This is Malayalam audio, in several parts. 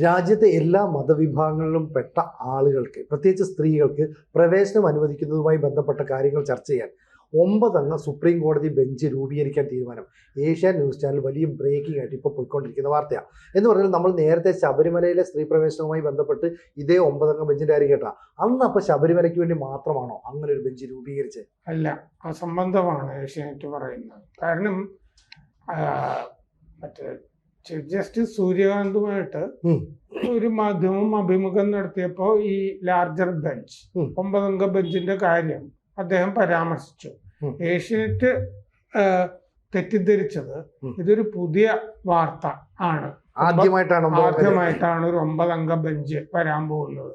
രാജ്യത്തെ എല്ലാ മതവിഭാഗങ്ങളിലും പെട്ട ആളുകൾക്ക് പ്രത്യേകിച്ച് സ്ത്രീകൾക്ക് പ്രവേശനം അനുവദിക്കുന്നതുമായി ബന്ധപ്പെട്ട കാര്യങ്ങൾ ചർച്ച ചെയ്യാൻ ഒമ്പതംഗ സുപ്രീം കോടതി ബെഞ്ച് രൂപീകരിക്കാൻ തീരുമാനം. ഏഷ്യ ന്യൂസ് ചാനൽ വലിയ ബ്രേക്കിംഗ് ആയിട്ട് ഇപ്പോൾ പോയിക്കൊണ്ടിരിക്കുന്ന വാർത്തയാണ് എന്ന് പറഞ്ഞാൽ നമ്മൾ നേരത്തെ ശബരിമലയിലെ സ്ത്രീ പ്രവേശനവുമായി ബന്ധപ്പെട്ട് ഇതേ ഒമ്പതംഗ ബെഞ്ചിന്റെ കാര്യം കേട്ടാ. അന്ന് അപ്പോൾ ശബരിമലയ്ക്ക് വേണ്ടി മാത്രമാണോ അങ്ങനെ ഒരു ബെഞ്ച് രൂപീകരിച്ചത്? അല്ല അസംബന്ധമാണ് ഏഷ്യാനെറ്റ് പറയുന്നത്. കാരണം മറ്റേ ചീഫ് ജസ്റ്റിസ് സൂര്യകാന്തുമായിട്ട് ഒരു മാധ്യമം അഭിമുഖം നടത്തിയപ്പോൾ ഈ ലാർജർ ബെഞ്ച്. ഒമ്പതംഗ ബെഞ്ചിന്റെ കാര്യം അദ്ദേഹം പരാമർശിച്ചു. ഏഷ്യനെറ്റ് തെറ്റിദ്ധരിച്ചത് ഇതൊരു പുതിയ വാർത്ത ആണ്. ആദ്യമായിട്ടാണ് ആദ്യമായിട്ടാണ് ഒരു ഒമ്പതംഗ ബെഞ്ച് വരാൻ പോകുന്നത്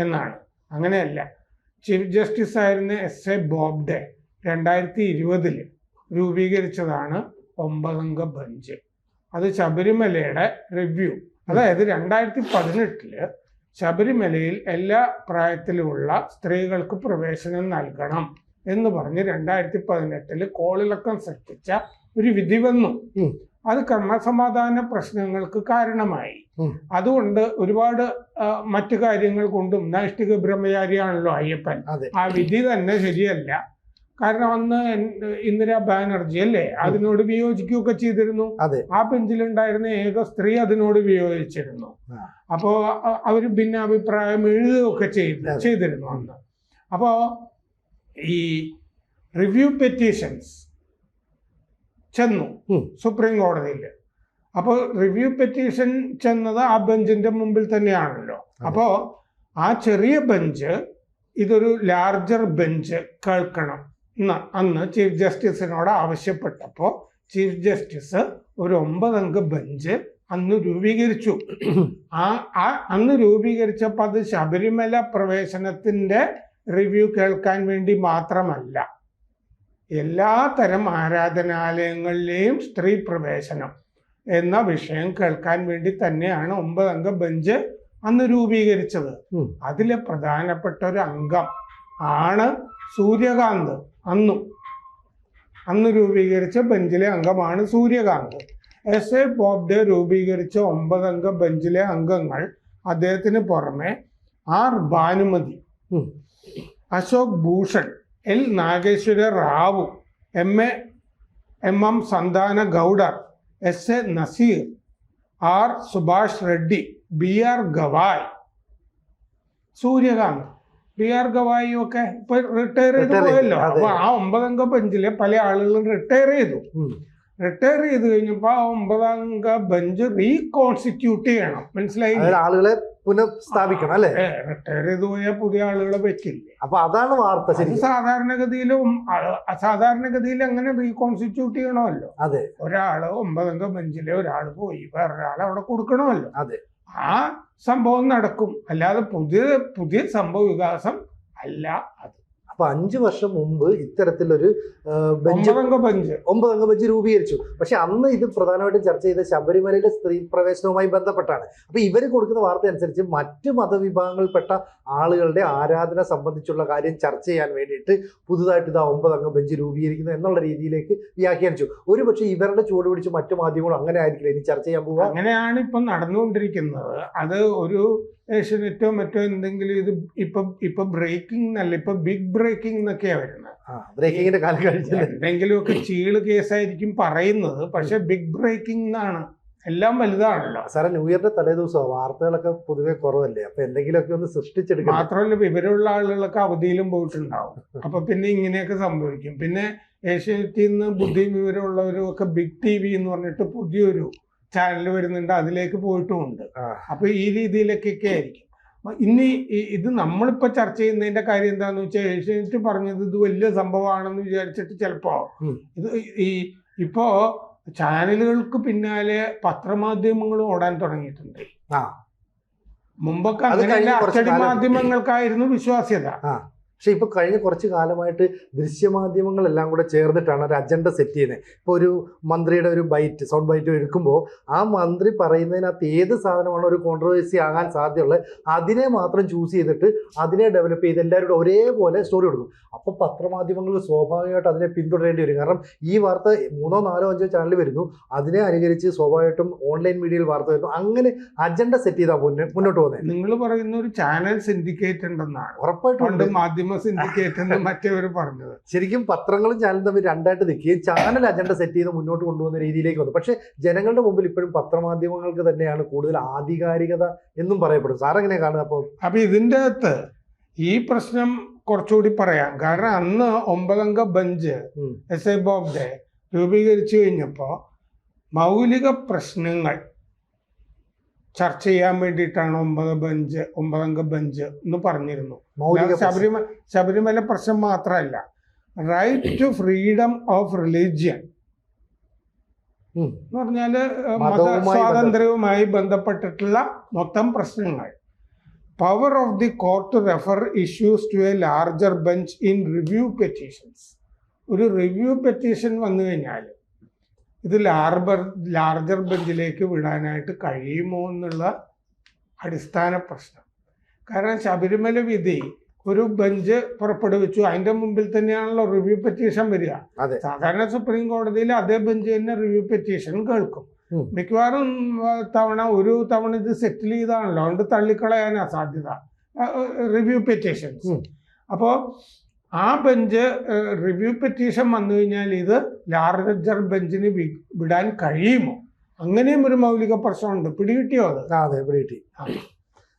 എന്നാണ്. അങ്ങനെയല്ല ചീഫ് ജസ്റ്റിസ് ആയിരുന്ന എസ് എ ബോബ്ഡെ രണ്ടായിരത്തി ഇരുപതിൽ രൂപീകരിച്ചതാണ് ഒമ്പതംഗ ബെഞ്ച് അത് ശബരിമലയുടെ റിവ്യൂ അതായത് രണ്ടായിരത്തി പതിനെട്ടിൽ ശബരിമലയിൽ എല്ലാ പ്രായത്തിലുമുള്ള സ്ത്രീകൾക്ക് പ്രവേശനം നൽകണം എന്ന് പറഞ്ഞ് രണ്ടായിരത്തി പതിനെട്ടിൽ കോളിളക്കം സൃഷ്ടിച്ച ഒരു വിധി വന്നു. അത് ക്രമസമാധാന പ്രശ്നങ്ങൾക്ക് കാരണമായി. അതുകൊണ്ട് ഒരുപാട് മറ്റു കാര്യങ്ങൾ കൊണ്ടും നൈഷ്ഠിക ബ്രഹ്മചാരിയാണല്ലോ അയ്യപ്പൻ. ആ വിധി തന്നെ ശരിയല്ല. കാരണം അന്ന് ഇന്ദിരാ ബാനർജി അല്ലേ? അതിനോട് വിയോജിക്കുകയൊക്കെ ചെയ്തിരുന്നു. ആ ബെഞ്ചിലുണ്ടായിരുന്ന ഏക സ്ത്രീ അതിനോട് വിയോജിച്ചിരുന്നു. അപ്പോ അവർ ഭിന്നാഭിപ്രായം എഴുതുകയൊക്കെ ചെയ്ത് ചെയ്തിരുന്നു അന്ന്. അപ്പോ ഈ റിവ്യൂ പെറ്റീഷൻസ് ചെന്നു സുപ്രീം കോടതിയിൽ അപ്പോൾ റിവ്യൂ പെറ്റീഷൻ ചെന്നത് ആ ബെഞ്ചിന്റെ മുമ്പിൽ തന്നെയാണല്ലോ. അപ്പോൾ ആ ചെറിയ ബെഞ്ച് ഇതൊരു ലാർജർ ബെഞ്ച് കേൾക്കണം. അന്ന് ചീഫ് ജസ്റ്റിസിനോട് ആവശ്യപ്പെട്ടപ്പോൾ ചീഫ് ജസ്റ്റിസ് ഒരു ഒമ്പതംഗ ബെഞ്ച് അന്ന് രൂപീകരിച്ചു. ആ ആ അന്ന് രൂപീകരിച്ചപ്പോൾ അത് ശബരിമല പ്രവേശനത്തിന്റെ റിവ്യൂ കേൾക്കാൻ വേണ്ടി മാത്രമല്ല എല്ലാ തരം ആരാധനാലയങ്ങളിലെയും സ്ത്രീ പ്രവേശനം എന്ന വിഷയം കേൾക്കാൻ വേണ്ടി തന്നെയാണ് ഒമ്പതംഗ ബെഞ്ച് അന്ന് രൂപീകരിച്ചത്. അതിലെ പ്രധാനപ്പെട്ട ഒരു അംഗം ആണ് സൂര്യകാന്ത്. അന്നും. അന്ന് രൂപീകരിച്ച ബെഞ്ചിലെ അംഗമാണ് സൂര്യകാന്ത്. എസ് എ ബോബ്ഡെ രൂപീകരിച്ച ഒമ്പതംഗ ബെഞ്ചിലെ അംഗങ്ങൾ അദ്ദേഹത്തിന് പുറമെ R. Bhanumathi Ashok Bhushan L. Nageswara Rao M. A. M. M. Santana Goudar S A Nazeer R. Subhash Reddy B. R. Gavai. Suryakant. B R ഗവായിയും ഒക്കെ ഇപ്പൊ റിട്ടയർ ചെയ്ത് പോയല്ലോ. അപ്പൊ ആ ഒമ്പതംഗ ബെഞ്ചിലെ പല ആളുകളും റിട്ടയർ ചെയ്തു. റിട്ടയർ ചെയ്ത് കഴിഞ്ഞപ്പോ ആ ഒമ്പതംഗ ബെഞ്ച് റീകോൺസ്റ്റിറ്റ്യൂട്ട് ചെയ്യണം. മനസ്സിലായി ആളുകളെ പുനഃസ്ഥാപിക്കണം അല്ലേ? റിട്ടയർ ചെയ്ത് പോയ പുതിയ ആളുകളെ പറ്റില്ല? അപ്പൊ അതാണ് വാർത്ത ശരി സാധാരണഗതിയിലും സാധാരണഗതിയിൽ അങ്ങനെ റീകോൺസ്റ്റിറ്റ്യൂട്ട് ചെയ്യണമല്ലോ. അതെ. ഒരാൾ ഒമ്പതംഗ ബെഞ്ചിലെ ഒരാൾ പോയി വേറൊരാൾ അവിടെ കൊടുക്കണമല്ലോ. അതെ. ആ സംഭവം നടക്കും. അല്ലാതെ പുതിയ പുതിയ സംഭവ വികാസം അല്ല അത്. അപ്പൊ അഞ്ചു വർഷം മുമ്പ് ഇത്തരത്തിലൊരു ബെഞ്ച് ബെഞ്ച്. ഒമ്പതംഗ ബെഞ്ച് രൂപീകരിച്ചു. പക്ഷെ അന്ന് ഇത് പ്രധാനമായിട്ടും ചർച്ച ചെയ്ത ശബരിമലയിലെ സ്ത്രീ പ്രവേശനവുമായി ബന്ധപ്പെട്ടാണ്. അപ്പൊ ഇവർ കൊടുക്കുന്ന വാർത്ത അനുസരിച്ച് മറ്റു മതവിഭാഗങ്ങളിൽപ്പെട്ട ആളുകളുടെ ആരാധന സംബന്ധിച്ചുള്ള കാര്യം ചർച്ച ചെയ്യാൻ വേണ്ടിയിട്ട് പുതുതായിട്ട് ഇതാ ഒമ്പതംഗ ബെഞ്ച് രൂപീകരിക്കുന്നു എന്നുള്ള രീതിയിലേക്ക് വ്യാഖ്യാനിച്ചു. ഒരുപക്ഷെ ഇവരുടെ ചുവട് പിടിച്ച് മറ്റു മാധ്യമങ്ങളും അങ്ങനെ ആയിരിക്കില്ല. ഇനി ചർച്ച ചെയ്യാൻ പോവുക. അങ്ങനെയാണ് ഇപ്പം നടന്നുകൊണ്ടിരിക്കുന്നത്. അത് ഒരു ഏഷ്യനെറ്റോ മറ്റോ എന്തെങ്കിലും ഇത് ഇപ്പൊ ഇപ്പൊ ബ്രേക്കിംഗ് അല്ല ഇപ്പൊ ബിഗ് ബ്രേക്കിംഗ് എന്നൊക്കെയാ വരുന്നത്. ബ്രേക്കിങ്ങിന്റെ കാലം എന്തെങ്കിലുമൊക്കെ ചീൾ കേസായിരിക്കും പറയുന്നത് പക്ഷെ ബിഗ് ബ്രേക്കിംഗ് എന്നാണ്. എല്ലാം വലുതാണല്ലോ. സാറേ ന്യൂ ഇയറിന്റെ തലേദിവസമാണ് വാർത്തകളൊക്കെ പൊതുവെ കുറവല്ലേ? അപ്പൊ എന്തെങ്കിലുമൊക്കെ ഒന്ന് സൃഷ്ടിച്ചെടുക്കും മാത്രമല്ല വിവരമുള്ള ആളുകളൊക്കെ അവധിയിലും പോയിട്ടുണ്ടാവും. അപ്പൊ പിന്നെ ഇങ്ങനെയൊക്കെ സംഭവിക്കും. പിന്നെ ഏഷ്യാനെറ്റിൽ നിന്ന് ബുദ്ധിയും വിവരമുള്ളവരും ഒക്കെ ബിഗ് ടി വി എന്ന് പറഞ്ഞിട്ട് പുതിയൊരു ചാനൽ വരുന്നുണ്ട് അതിലേക്ക് പോയിട്ടുമുണ്ട്. അപ്പൊ ഈ രീതിയിലേക്കൊക്കെ ആയിരിക്കും ഇനി ഇത് നമ്മളിപ്പോ ചർച്ച ചെയ്യുന്നതിന്റെ കാര്യം എന്താന്ന് വെച്ചാൽ ഏഷ്യാനെറ്റ് പറഞ്ഞത് ഇത് വലിയ സംഭവമാണെന്ന് വിചാരിച്ചിട്ട് ചിലപ്പോ. ഇത് ഈ ഇപ്പോ ചാനലുകൾക്ക് പിന്നാലെ പത്രമാധ്യമങ്ങളും ഓടാൻ തുടങ്ങിയിട്ടുണ്ട് മുമ്പൊക്കെ അച്ചടി മാധ്യമങ്ങൾക്കായിരുന്നു വിശ്വാസ്യത. പക്ഷേ ഇപ്പോൾ കഴിഞ്ഞ കുറച്ച് കാലമായിട്ട് ദൃശ്യമാധ്യമങ്ങളെല്ലാം കൂടെ ചേർന്നിട്ടാണ് ഒരു അജണ്ട സെറ്റ് ചെയ്യുന്നത് ഇപ്പോൾ ഒരു മന്ത്രിയുടെ ഒരു ബൈറ്റ് സൗണ്ട് ബൈറ്റ് എടുക്കുമ്പോൾ ആ മന്ത്രി പറയുന്നതിനകത്ത് ഏത് സാധനമാണോ ഒരു കോൺട്രവേഴ്സി ആകാൻ സാധ്യതയുള്ളത് അതിനെ മാത്രം ചൂസ് ചെയ്തിട്ട് അതിനെ ഡെവലപ്പ് ചെയ്ത് എല്ലാവരും കൂടെ ഒരേപോലെ സ്റ്റോറി കൊടുക്കും. അപ്പോൾ പത്രമാധ്യമങ്ങൾ സ്വാഭാവികമായിട്ട് അതിനെ പിന്തുടരേണ്ടി വരും. കാരണം ഈ വാർത്ത മൂന്നോ നാലോ അഞ്ചോ ചാനൽ വരുന്നു അതിനെ അനുകരിച്ച് സ്വാഭാവികമായിട്ടും ഓൺലൈൻ മീഡിയയിൽ വാർത്ത വരുന്നു. അങ്ങനെ അജണ്ട സെറ്റ് ചെയ്താൽ മുന്നോട്ട് പോകുന്നത് നിങ്ങൾ പറയുന്ന ഒരു ചാനൽ സിൻഡിക്കേറ്റ് ഉണ്ടെന്നാണ്. ഉറപ്പായിട്ടും പണ്ട് ഉണ്ട്. ഇൻഡിക്കേറ്റർ എന്ന് മറ്റേവർ പറഞ്ഞത് ശരിക്കും പത്രങ്ങളും ചാനലും തമ്മിൽ രണ്ടായിട്ട് നിൽക്കുകയും ചാനൽ അജണ്ട സെറ്റ് ചെയ്ത് മുന്നോട്ട് കൊണ്ടുപോകുന്ന രീതിയിലേക്ക് വന്നു പക്ഷേ ജനങ്ങളുടെ മുമ്പിൽ ഇപ്പോഴും പത്രമാധ്യമങ്ങൾക്ക് തന്നെയാണ് കൂടുതൽ ആധികാരികത എന്നും പറയപ്പെടും സാർ എങ്ങനെ കാണുക അപ്പോൾ അപ്പൊ ഇതിന്റെ അകത്ത് ഈ പ്രശ്നം കുറച്ചുകൂടി പറയാം കാരണം അന്ന് ഒമ്പതംഗ ബെഞ്ച്. എസ് എ ബോബ്ഡെ രൂപീകരിച്ചു കഴിഞ്ഞപ്പോൾ മൗലിക പ്രശ്നങ്ങൾ ചർച്ച ചെയ്യാൻ വേണ്ടിയിട്ടാണ് ഒമ്പത് ബെഞ്ച് ഒമ്പതംഗ ബെഞ്ച് എന്ന് പറഞ്ഞിരുന്നു. ശബരിമല ശബരിമല പ്രശ്നം മാത്രമല്ല right to freedom of religion. എന്ന് പറഞ്ഞാൽ മത സ്വാതന്ത്ര്യവുമായി ബന്ധപ്പെട്ടിട്ടുള്ള മൊത്തം പ്രശ്നങ്ങൾ power of the court refer issues to a larger bench in review petitions ഒരു റിവ്യൂ പെറ്റീഷൻ വന്നു കഴിഞ്ഞാൽ ഇത് ലാർബർ ലാർജർ ബെഞ്ചിലേക്ക് വിടാനായിട്ട് കഴിയുമോ എന്നുള്ള അടിസ്ഥാന പ്രശ്നം. കാരണം ശബരിമല വിധി ഒരു ബെഞ്ച് പുറപ്പെടുവിച്ചു. അതിന്റെ മുമ്പിൽ തന്നെയാണല്ലോ റിവ്യൂ പെറ്റീഷൻ വരിക. സാധാരണ സുപ്രീം കോടതിയിൽ അതേ ബെഞ്ച് തന്നെ റിവ്യൂ പെറ്റീഷൻ കേൾക്കും. മിക്കവാറും തവണ ഒരു തവണ ഇത് സെറ്റിൽ ചെയ്താണല്ലോ. അതുകൊണ്ട് തള്ളിക്കളയാനാ സാധ്യത. Review petitions. അപ്പോൾ ആ ബെഞ്ച് റിവ്യൂ പെറ്റീഷൻ വന്നു കഴിഞ്ഞാൽ ഇത് ലാർജർ ബെഞ്ചിന് വിടാൻ കഴിയുമോ? അങ്ങനെയും ഒരു മൗലിക പ്രശ്നമുണ്ട്. പിടികിട്ടിയോ അത്? അതെ പിടികിട്ടി. കിട്ടി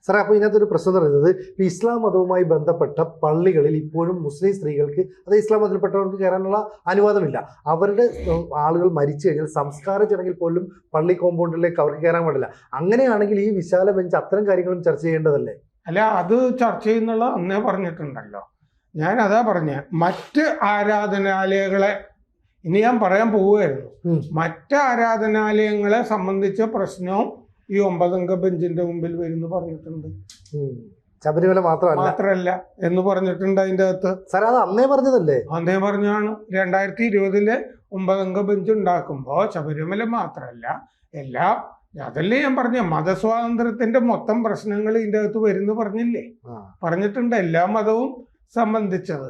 സാറേ അപ്പോൾ ഇതിനകത്തൊരു പ്രശ്നം പറയുന്നത് ഇസ്ലാം മതവുമായി ബന്ധപ്പെട്ട പള്ളികളിൽ ഇപ്പോഴും മുസ്ലിം സ്ത്രീകൾക്ക് അത് ഇസ്ലാം മതത്തിൽപ്പെട്ടവർക്ക് കയറാനുള്ള അനുവാദമില്ല. അവരുടെ ആളുകൾ മരിച്ചു കഴിഞ്ഞാൽ സംസ്കാര ചടങ്ങിൽ പോലും പള്ളി കോമ്പൗണ്ടിലേക്ക് അവർക്ക് കയറാൻ പാടില്ല. അങ്ങനെയാണെങ്കിൽ ഈ വിശാല ബെഞ്ച് അത്തരം കാര്യങ്ങളും ചർച്ച ചെയ്യേണ്ടതല്ലേ? അല്ല അത് ചർച്ച ചെയ്യുന്നുള്ള അന്നേ പറഞ്ഞിട്ടുണ്ടല്ലോ. ഞാൻ അതാ പറഞ്ഞ മറ്റ് ആരാധനാലയങ്ങളെ ഇനി ഞാൻ പറയാൻ പോവുമായിരുന്നു മറ്റ് ആരാധനാലയങ്ങളെ സംബന്ധിച്ച പ്രശ്നവും ഈ ഒമ്പതംഗ ബെഞ്ചിന്റെ മുമ്പിൽ വരുന്നു പറഞ്ഞിട്ടുണ്ട്. ശബരിമല മാത്രമല്ല. മാത്രല്ല എന്ന് പറഞ്ഞിട്ടുണ്ട് അതിന്റെ അകത്ത്. സാർ അത് അന്നേ പറഞ്ഞതല്ലേ? അന്നേ പറഞ്ഞാണ് രണ്ടായിരത്തി ഇരുപതിലെ ഒമ്പതംഗ ബെഞ്ച് ഉണ്ടാക്കുമ്പോൾ ശബരിമല മാത്രമല്ല എല്ലാ അതല്ലേ ഞാൻ പറഞ്ഞ മതസ്വാതന്ത്ര്യത്തിന്റെ മൊത്തം പ്രശ്നങ്ങൾ ഇതിന്റെ അകത്ത് വരുന്നു പറഞ്ഞില്ലേ? പറഞ്ഞിട്ടുണ്ട്. എല്ലാ മതവും സംബന്ധിച്ചത്.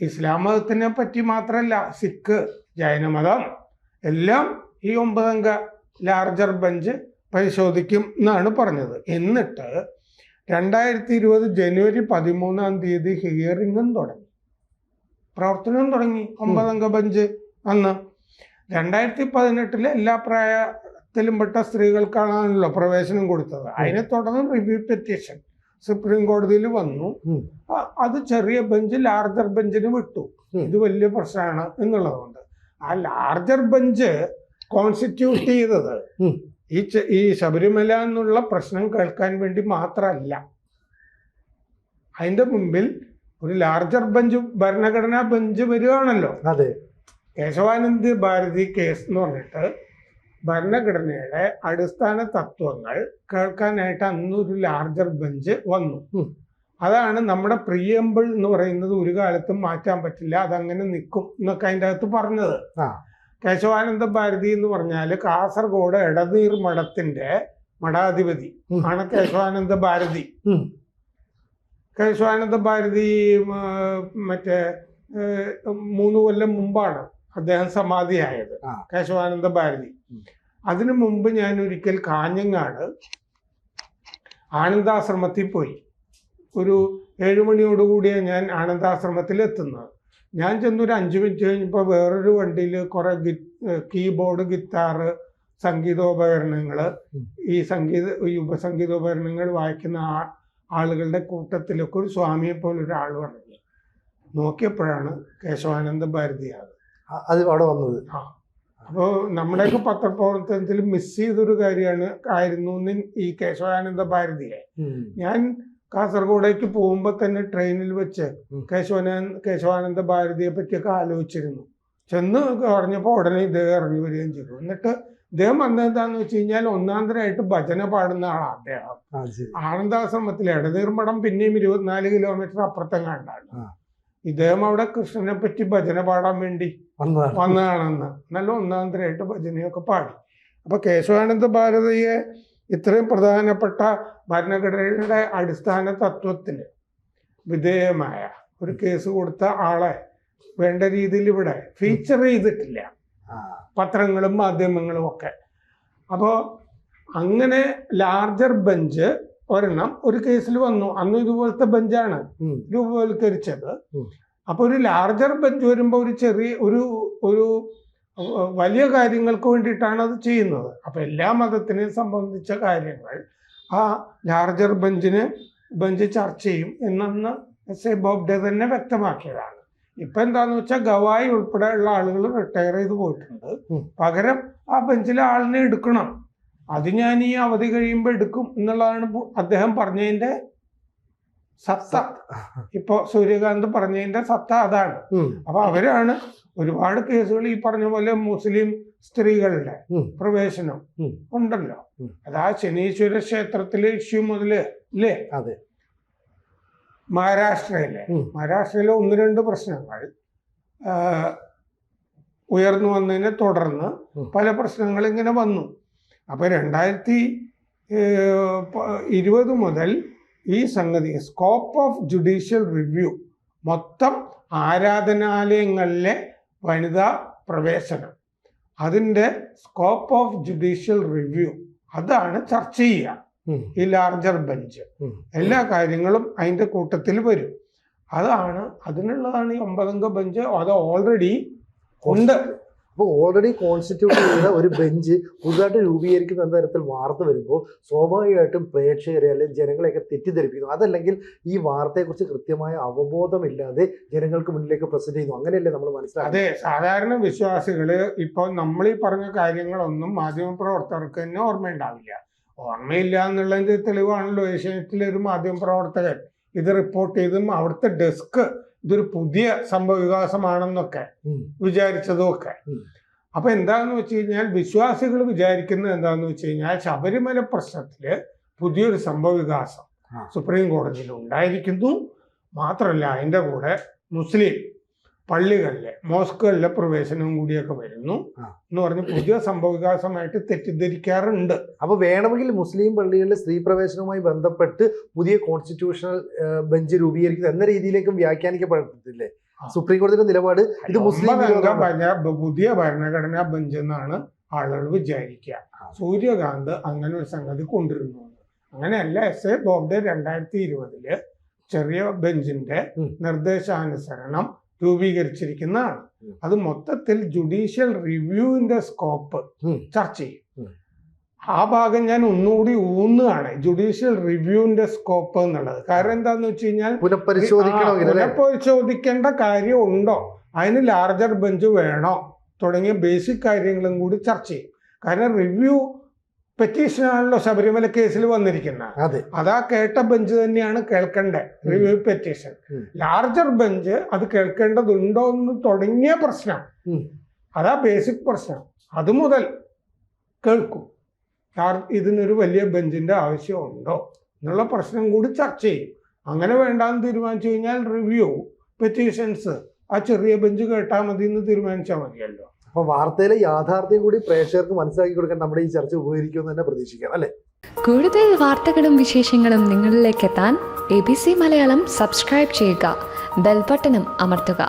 ഇസ്ലാം മതത്തിനെ പറ്റി മാത്രമല്ല സിഖ് ജൈനമതം എല്ലാം ഈ ഒമ്പതംഗ ലാർജർ ബെഞ്ച് പരിശോധിക്കും എന്നാണ് പറഞ്ഞത്. എന്നിട്ട് രണ്ടായിരത്തി ഇരുപത് ജനുവരി പതിമൂന്നാം തീയതി ഹിയറിംഗും തുടങ്ങി. പ്രവർത്തനവും തുടങ്ങി ഒമ്പതംഗ ബെഞ്ച് അന്ന്. രണ്ടായിരത്തി പതിനെട്ടിലെ എല്ലാ പ്രായത്തിലും പെട്ട സ്ത്രീകൾക്കാണല്ലോ പ്രവേശനം കൊടുത്തത്. അതിനെ തുടർന്ന് റിവ്യൂ പെറ്റീഷൻ സുപ്രീം കോടതിയിൽ വന്നു. അത് ചെറിയ ബെഞ്ച് ലാർജർ ബെഞ്ചിന് വിട്ടു. ഇത് വലിയ പ്രശ്നമാണ് എന്നുള്ളതുകൊണ്ട്. ആ ലാർജർ ബെഞ്ച് കോൺസ്റ്റിറ്റ്യൂട്ട് ചെയ്തത് ഈ ഈ ശബരിമല എന്നുള്ള പ്രശ്നം കേൾക്കാൻ വേണ്ടി മാത്രമല്ല. അതിന്റെ മുമ്പിൽ ഒരു ലാർജർ ബെഞ്ച് ഭരണഘടനാ ബെഞ്ച് വരികയാണല്ലോ. അതെ. കേശവാനന്ദ ഭാരതി കേസ് എന്ന് പറഞ്ഞിട്ട് ഭരണഘടനയുടെ അടിസ്ഥാന തത്വങ്ങൾ കേൾക്കാനായിട്ട് അന്ന് ഒരു ലാർജർ ബെഞ്ച് വന്നു. അതാണ് നമ്മുടെ പ്രിയമ്പിൾ എന്ന് പറയുന്നത് ഒരു കാലത്തും മാറ്റാൻ പറ്റില്ല അതങ്ങനെ നിൽക്കും എന്നൊക്കെ അതിന്റെ അകത്ത് പറഞ്ഞത്. കേശവാനന്ദ ഭാരതി എന്ന് പറഞ്ഞാൽ കാസർഗോഡ് എടനീർ മഠത്തിന്റെ മഠാധിപതി ആണ് കേശവാനന്ദ ഭാരതി. കേശവാനന്ദ ഭാരതി മറ്റേ മൂന്ന് കൊല്ലം മുമ്പാണ് അദ്ദേഹം സമാധിയായത്. കേശവാനന്ദ ഭാരതി. അതിനു മുമ്പ് ഞാൻ ഒരിക്കൽ കാഞ്ഞങ്ങാട് ആനന്ദാശ്രമത്തിൽ പോയി. ഒരു ഏഴുമണിയോടുകൂടിയാണ് ഞാൻ ആനന്ദാശ്രമത്തിൽ എത്തുന്നത്. ഞാൻ ചെന്നൊരു അഞ്ച് മിനിറ്റ് കഴിഞ്ഞപ്പോൾ വേറൊരു വണ്ടിയിൽ കുറെ ഗി കീബോർഡ് ഗിത്താറ് സംഗീതോപകരണങ്ങൾ ഈ സംഗീത ഈ ഉപസംഗീതോപകരണങ്ങൾ വായിക്കുന്ന ആ ആളുകളുടെ കൂട്ടത്തിലൊക്കെ ഒരു സ്വാമിയെ പോലെ ഒരാൾ പറഞ്ഞു നോക്കിയപ്പോഴാണ് കേശവാനന്ദ ഭാരതിയാണ് അത് അവിടെ വന്നത്. ആ. അപ്പോൾ നമ്മുടെയൊക്കെ പത്രപ്രവർത്തനത്തിൽ മിസ് ചെയ്തൊരു കാര്യമാണ് ആയിരുന്നു ഈ കേശവാനന്ദ ഭാരതിയെ. ഞാൻ കാസർഗോഡേക്ക് പോകുമ്പോൾ തന്നെ ട്രെയിനിൽ വെച്ച്. കേശവാനന്ദ കേശവാനന്ദ ഭാരതിയെ പറ്റിയൊക്കെ ആലോചിച്ചിരുന്നു. ചെന്ന് പറഞ്ഞപ്പോൾ ഉടനെ ഇദ്ദേഹം ഇറങ്ങി വരികയും ചെയ്തു. എന്നിട്ട് ഇദ്ദേഹം വന്നതെന്താന്ന് വെച്ച് കഴിഞ്ഞാൽ ഒന്നാന്തരമായിട്ട് ഭജന പാടുന്ന ആളാണ് അദ്ദേഹം. ആനന്ദാശ്രമത്തിൽ ഇടനീർമഠം പിന്നെയും ഇരുപത്തിനാല് കിലോമീറ്റർ അപ്പുറത്തെങ്ങാണ്ടാണ്. ഇദ്ദേഹം അവിടെ കൃഷ്ണനെ പറ്റി ഭജന പാടാൻ വേണ്ടി വന്നതാണ്. വന്നതാണെന്ന്. നല്ല ഒന്നാന്തരമായിട്ട് ഭജനയൊക്കെ പാടി. അപ്പൊ കേശവാനന്ദ ഭാരതിയെ ഇത്രയും പ്രധാനപ്പെട്ട ഭരണഘടനയുടെ അടിസ്ഥാന തത്വത്തിൽ വിധേയമായ ഒരു കേസ് കൊടുത്ത ആളെ വേണ്ട രീതിയിൽ ഇവിടെ ഫീച്ചർ ചെയ്തിട്ടില്ല. പത്രങ്ങളും മാധ്യമങ്ങളും ഒക്കെ. അപ്പോൾ അങ്ങനെ ലാർജർ ബെഞ്ച് ഒരെണ്ണം ഒരു കേസിൽ വന്നു. അന്ന് ഇതുപോലത്തെ ബെഞ്ചാണ്. രൂപവൽക്കരിച്ചത്. അപ്പൊ ഒരു ലാർജർ ബെഞ്ച് വരുമ്പോൾ ഒരു ചെറിയ ഒരു ഒരു വലിയ കാര്യങ്ങൾക്ക് വേണ്ടിയിട്ടാണ് അത് ചെയ്യുന്നത്. അപ്പൊ എല്ലാ മതത്തിനെയും സംബന്ധിച്ച കാര്യങ്ങൾ ആ ലാർജർ ബെഞ്ചിന് ബെഞ്ച് ചർച്ച ചെയ്യും എന്നന്ന് എസ് എ ബോബ്ഡെ തന്നെ വ്യക്തമാക്കിയതാണ്. ഇപ്പൊ എന്താന്ന് വെച്ചാൽ ഗവായി ഉൾപ്പെടെയുള്ള ആളുകൾ റിട്ടയർ ചെയ്ത് പോയിട്ടുണ്ട്. പകരം ആ ബെഞ്ചിലെ ആളിനെ എടുക്കണം. അത് ഞാൻ ഈ അവധി കഴിയുമ്പോൾ എടുക്കും എന്നുള്ളതാണ് അദ്ദേഹം പറഞ്ഞതിന്റെ സത്ത. ഇപ്പൊ സൂര്യകാന്ത് പറഞ്ഞതിന്റെ സത്ത അതാണ്. അപ്പൊ അവരാണ് ഒരുപാട് കേസുകൾ ഈ പറഞ്ഞ പോലെ മുസ്ലിം സ്ത്രീകളുടെ പ്രവേശനം ഉണ്ടല്ലോ. അതാ ശനീശ്വര ക്ഷേത്രത്തിലെ ഇഷ്യൂ മുതൽ അല്ലേ അതെ. മഹാരാഷ്ട്രയിലെ. മഹാരാഷ്ട്രയിലെ ഒന്ന് രണ്ട് പ്രശ്നങ്ങൾ ഉയർന്നു വന്നതിനെ തുടർന്ന് പല പ്രശ്നങ്ങൾ ഇങ്ങനെ വന്നു. അപ്പൊ രണ്ടായിരത്തി ഇരുപത് മുതൽ ഈ സംഗതി സ്കോപ്പ് ഓഫ് ജുഡീഷ്യൽ റിവ്യൂ മൊത്തം ആരാധനാലയങ്ങളിലെ വനിതാ പ്രവേശനം അതിന്റെ സ്കോപ്പ് ഓഫ് ജുഡീഷ്യൽ റിവ്യൂ അതാണ് ചർച്ച ചെയ്യുക. ഈ ലാർജർ ബെഞ്ച് എല്ലാ കാര്യങ്ങളും അതിന്റെ കൂട്ടത്തിൽ വരും. അതാണ് അതിനുള്ളതാണ് ഈ ഒമ്പതംഗ ബെഞ്ച് അത് ഓൾറെഡി ഉണ്ട്. അപ്പോൾ ഓൾറെഡി കോൺസ്റ്റിറ്റ്യൂട്ട് ചെയ്ത ഒരു ബെഞ്ച് പുതുതായിട്ട് രൂപീകരിക്കുന്ന തരത്തിൽ വാർത്ത വരുമ്പോൾ സ്വാഭാവികമായിട്ടും പ്രേക്ഷകരെ അല്ലെങ്കിൽ ജനങ്ങളെയൊക്കെ തെറ്റിദ്ധരിപ്പിക്കുന്നു. അതല്ലെങ്കിൽ ഈ വാർത്തയെക്കുറിച്ച് കൃത്യമായ അവബോധമില്ലാതെ ജനങ്ങൾക്ക് മുന്നിലേക്ക് പ്രസന്റ് ചെയ്യുന്നു. അങ്ങനെയല്ലേ നമ്മൾ മനസ്സിലാക്കുന്നത്? അതെ സാധാരണ വിശ്വാസികൾ ഇപ്പോൾ നമ്മൾ ഈ പറഞ്ഞ കാര്യങ്ങളൊന്നും മാധ്യമപ്രവർത്തകർക്ക് തന്നെ ഓർമ്മയുണ്ടാവില്ല. ഓർമ്മയില്ല എന്നുള്ളതിന്റെ തെളിവാണല്ലോ ഏഷ്യാനെറ്റിലെ ഒരു മാധ്യമപ്രവർത്തകൻ. ഇത് റിപ്പോർട്ട് ചെയ്തും അവിടുത്തെ ഡെസ്ക് ഇതൊരു പുതിയ സംഭവ വികാസമാണെന്നൊക്കെ. വിചാരിച്ചതും ഒക്കെ. അപ്പൊ എന്താന്ന് വെച്ച് കഴിഞ്ഞാൽ വിശ്വാസികൾ വിചാരിക്കുന്നത് എന്താന്ന് വെച്ച് കഴിഞ്ഞാൽ ശബരിമല പ്രശ്നത്തിൽ പുതിയൊരു സംഭവ വികാസം സുപ്രീം കോടതിയിൽ ഉണ്ടായിരിക്കുന്നു മാത്രമല്ല അതിന്റെ കൂടെ മുസ്ലിം പള്ളികളിലെ മോസ്കുകളിലെ പ്രവേശനവും കൂടിയൊക്കെ വരുന്നു എന്ന് പറഞ്ഞ് പുതിയ സംഭവ വികാസമായിട്ട് തെറ്റിദ്ധരിക്കാറുണ്ട്. അപ്പൊ വേണമെങ്കിൽ മുസ്ലിം പള്ളികളിലെ സ്ത്രീ പ്രവേശനവുമായി ബന്ധപ്പെട്ട് പുതിയ കോൺസ്റ്റിറ്റ്യൂഷണൽ ബെഞ്ച് രൂപീകരിക്കുന്നത് എന്ന രീതിയിലേക്കും വ്യാഖ്യാനിക്കപ്പെട്ടില്ലേ സുപ്രീം കോടതിയുടെ നിലപാട് ഇത് മുസ്ലിം. പുതിയ ഭരണഘടനാ ബെഞ്ച് എന്നാണ് ആളുകൾ വിചാരിക്കുക. സൂര്യകാന്ത് അങ്ങനെ ഒരു സംഗതി കൊണ്ടുവരുന്നു. അങ്ങനെയല്ല എസ് എ ബോബ്ഡെ രണ്ടായിരത്തി ഇരുപതിൽ ചെറിയ ബെഞ്ചിന്റെ നിർദ്ദേശാനുസരണം രൂപീകരിച്ചിരിക്കുന്നതാണ്. അത് മൊത്തത്തിൽ ജുഡീഷ്യൽ റിവ്യൂവിന്റെ സ്കോപ്പ്. ചർച്ച ചെയ്യും. ആ ഭാഗം ഞാൻ ഒന്നുകൂടി ഊന്നുകയാണ് ജുഡീഷ്യൽ റിവ്യൂവിന്റെ സ്കോപ്പ് എന്നുള്ളത് കാരണം എന്താന്ന് വെച്ച് കഴിഞ്ഞാൽ പുനഃപരിശോധിക്കേണ്ട കാര്യം ഉണ്ടോ അതിന് ലാർജർ ബെഞ്ച് വേണോ തുടങ്ങിയ ബേസിക് കാര്യങ്ങളും കൂടി ചർച്ച ചെയ്യും കാരണം റിവ്യൂ പെറ്റീഷനാണല്ലോ ശബരിമല കേസിൽ വന്നിരിക്കുന്നത് അതെ. അതാ കേട്ട ബെഞ്ച് തന്നെയാണ് കേൾക്കേണ്ടത് റിവ്യൂ പെറ്റീഷൻ. ലാർജർ ബെഞ്ച് അത് കേൾക്കേണ്ടതുണ്ടോ എന്ന് തുടങ്ങിയ പ്രശ്നം. അതാ ബേസിക് പ്രശ്നം. അത് മുതൽ കേൾക്കും. ഇതിനൊരു വലിയ ബെഞ്ചിന്റെ ആവശ്യമുണ്ടോ എന്നുള്ള പ്രശ്നം കൂടി ചർച്ച ചെയ്യും. അങ്ങനെ വേണ്ടാന്ന് തീരുമാനിച്ചു കഴിഞ്ഞാൽ റിവ്യൂ പെറ്റീഷൻസ് ആ ചെറിയ ബെഞ്ച് കേട്ടാൽ മതി എന്ന് തീരുമാനിച്ചാൽ മതിയല്ലോ. അപ്പൊ വാർത്തയിലെ യാഥാർത്ഥ്യം കൂടി പ്രേക്ഷകർക്ക് മനസ്സിലാക്കി കൊടുക്കാൻ നമ്മുടെ ഈ ചർച്ച ഉപകരിക്കുമെന്ന് തന്നെ പ്രതീക്ഷിക്കാം അല്ലെ? കൂടുതൽ വാർത്തകളും വിശേഷങ്ങളും നിങ്ങളിലേക്ക് എത്താൻ A B C Malayalam subscribe ചെയ്യുക ബെൽബട്ടനും അമർത്തുക.